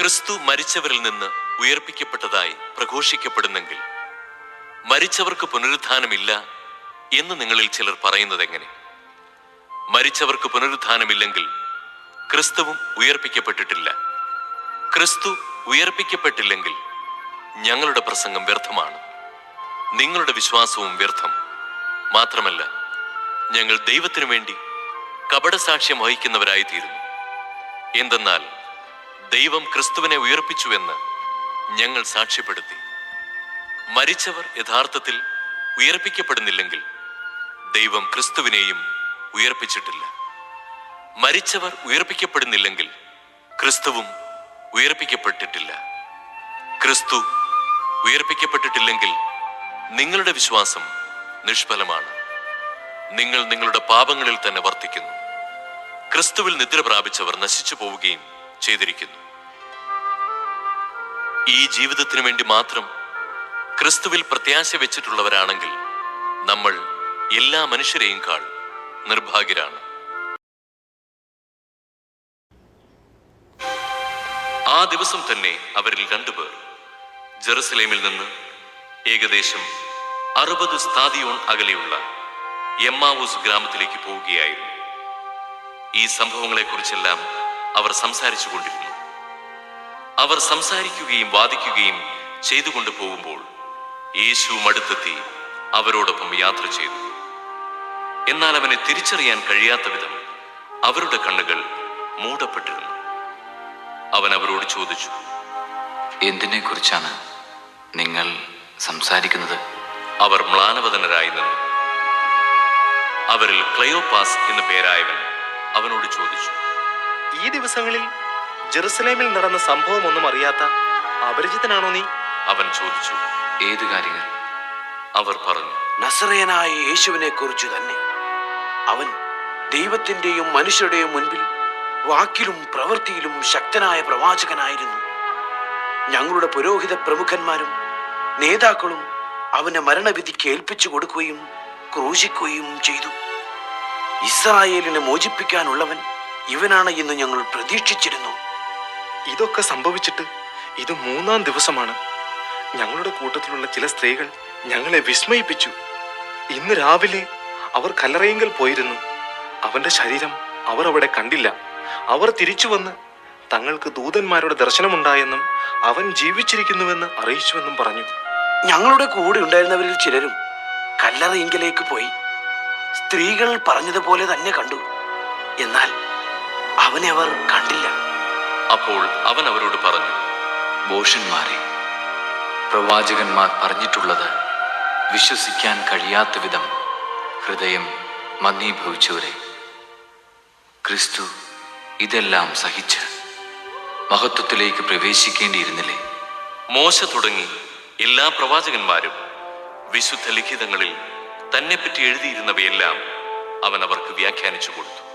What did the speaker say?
ക്രിസ്തു മരിച്ചവരിൽ നിന്ന് ഉയർപ്പിക്കപ്പെട്ടതായി പ്രഘോഷിക്കപ്പെടുന്നെങ്കിൽ മരിച്ചവർക്ക് പുനരുദ്ധാനമില്ല എന്ന് നിങ്ങളിൽ ചിലർ പറയുന്നത് എങ്ങനെ മരിച്ചവർക്ക് പുനരുദ്ധാനമില്ലെങ്കിൽ ക്രിസ്തുവും ഉയർപ്പിക്കപ്പെട്ടിട്ടില്ല. ക്രിസ്തു ഉയർപ്പിക്കപ്പെട്ടില്ലെങ്കിൽ ഞങ്ങളുടെ പ്രസംഗം വ്യർത്ഥമാണ്. നിങ്ങളുടെ വിശ്വാസവും വ്യർത്ഥം. മാത്രമല്ല ഞങ്ങൾ ദൈവത്തിനു വേണ്ടി കപടസാക്ഷ്യം വഹിക്കുന്നവരായി തീരുന്നു എന്തെന്നാൽ ദൈവം ക്രിസ്തുവിനെ ഉയർപ്പിച്ചുവെന്ന് ഞങ്ങൾ സാക്ഷ്യപ്പെടുത്തി. മരിച്ചവർ യഥാർത്ഥത്തിൽ ഉയർപ്പിക്കപ്പെടുന്നില്ലെങ്കിൽ ദൈവം ക്രിസ്തുവിനെയും ഉയർപ്പിച്ചിട്ടില്ല. മരിച്ചവർ ഉയർപ്പിക്കപ്പെടുന്നില്ലെങ്കിൽ ക്രിസ്തുവും ഉയർപ്പിക്കപ്പെട്ടിട്ടില്ല. ക്രിസ്തു ഉയർപ്പിക്കപ്പെട്ടിട്ടില്ലെങ്കിൽ നിങ്ങളുടെ വിശ്വാസം നിഷ്ഫലമാണ്. നിങ്ങൾ നിങ്ങളുടെ പാപങ്ങളിൽ തന്നെ വർത്തിക്കുന്നു. ക്രിസ്തുവിൽ നിദ്ര പ്രാപിച്ചവർ നശിച്ചു പോവുകയും ചെയ്തിരിക്കുന്നു. ഈ ജീവിതത്തിനു വേണ്ടി മാത്രം ക്രിസ്തുവിൽ പ്രത്യാശ വെച്ചിട്ടുള്ളവരാണെങ്കിൽ നമ്മൾ എല്ലാ മനുഷ്യരെയും കാൾ നിർഭാഗ്യരാണ്. ആ ദിവസം തന്നെ അവരിൽ രണ്ടുപേർ ജെറുസലേമിൽ നിന്ന് ഏകദേശം അറുപത് സ്ഥാദിയോൺ അകലെയുള്ള എമ്മാവൂസ് ഗ്രാമത്തിലേക്ക് പോവുകയായിരുന്നു. ഈ സംഭവങ്ങളെക്കുറിച്ചെല്ലാം അവർ സംസാരിച്ചു കൊണ്ടിരുന്നു. അവർ സംസാരിക്കുകയും വാദിക്കുകയും ചെയ്തുകൊണ്ട് പോകുമ്പോൾ യേശു അടുത്തെത്തി അവരോടൊപ്പം യാത്ര ചെയ്തു. എന്നാൽ അവനെ തിരിച്ചറിയാൻ കഴിയാത്ത വിധം അവരുടെ കണ്ണുകൾ മൂടപ്പെട്ടിരുന്നു. അവൻ അവരോട് ചോദിച്ചു എന്തിനെ കുറിച്ചാണ് നിങ്ങൾ സംസാരിക്കുന്നത്? അവർ മ്ലാനവതനരായി നിന്നു. അവരിൽ ക്ലയോപാസ് എന്ന പേരായവൻ അവനോട് ചോദിച്ചു ഈ ദിവസങ്ങളിൽ ജെറുസലേമിൽ നടന്ന സംഭവമൊന്നും അറിയാത്ത അപരിചിതനാണോ നീ? അവൻ ചോദിച്ചു ഏത് കാര്യങ്ങൾ? അവർ പറഞ്ഞു നസറയനായ യേശുവിനെ കുറിച്ച് തന്നെ. അവൻ ദൈവത്തിന്റെയും മനുഷ്യരുടെയും മുൻപിൽ വാക്കിലും പ്രവൃത്തിയിലും ശക്തനായ പ്രവാചകനായിരുന്നു. ഞങ്ങളുടെ പുരോഹിത പ്രമുഖന്മാരും നേതാക്കളും അവനെ മരണവിധിക്ക് ഏൽപ്പിച്ചു കൊടുക്കുകയും ക്രൂശിക്കുകയും ചെയ്തു. ഇസ്രായേലിനെ മോചിപ്പിക്കാനുള്ളവൻ ഇവനാണ് എന്ന് ഞങ്ങൾ പ്രതീക്ഷിച്ചിരുന്നു. ഇതൊക്കെ സംഭവിച്ചിട്ട് ഇത് മൂന്നാം ദിവസമാണ്. ഞങ്ങളുടെ കൂട്ടത്തിലുള്ള ചില സ്ത്രീകൾ ഞങ്ങളെ വിസ്മയിപ്പിച്ചു. ഇന്ന് രാവിലെ അവർ കല്ലറയെങ്കിൽ പോയിരുന്നു. അവന്റെ ശരീരം അവർ അവിടെ കണ്ടില്ല. അവർ തിരിച്ചു വന്ന് തങ്ങൾക്ക് ദൂതന്മാരുടെ ദർശനമുണ്ടായെന്നും അവൻ ജീവിച്ചിരിക്കുന്നുവെന്ന് അറിയിച്ചുവെന്നും പറഞ്ഞു. ഞങ്ങളുടെ കൂടെ ഉണ്ടായിരുന്നവരിൽ ചിലരും കല്ലറയിങ്കലേക്ക് പോയി. സ്ത്രീകൾ പറഞ്ഞതുപോലെ തന്നെ കണ്ടു. എന്നാൽ അവനെ അവർ കണ്ടില്ല. അപ്പോൾ അവൻ അവരോട് പറഞ്ഞു ബോഷന്മാരെ പ്രവാചകന്മാർ പറഞ്ഞിട്ടുള്ളത് വിശ്വസിക്കാൻ കഴിയാത്ത വിധം ഹൃദയം മന്ദീഭവിച്ചവരെ. ക്രിസ്തു ഇതെല്ലാം സഹിച്ച് മഹത്വത്തിലേക്ക് പ്രവേശിക്കേണ്ടിയിരുന്നില്ലേ? മോശ തുടങ്ങി എല്ലാ പ്രവാചകന്മാരും വിശുദ്ധ ലിഖിതങ്ങളിൽ തന്നെപ്പറ്റി എഴുതിയിരുന്നവയെല്ലാം അവൻ അവർക്ക് വ്യാഖ്യാനിച്ചു കൊടുത്തു.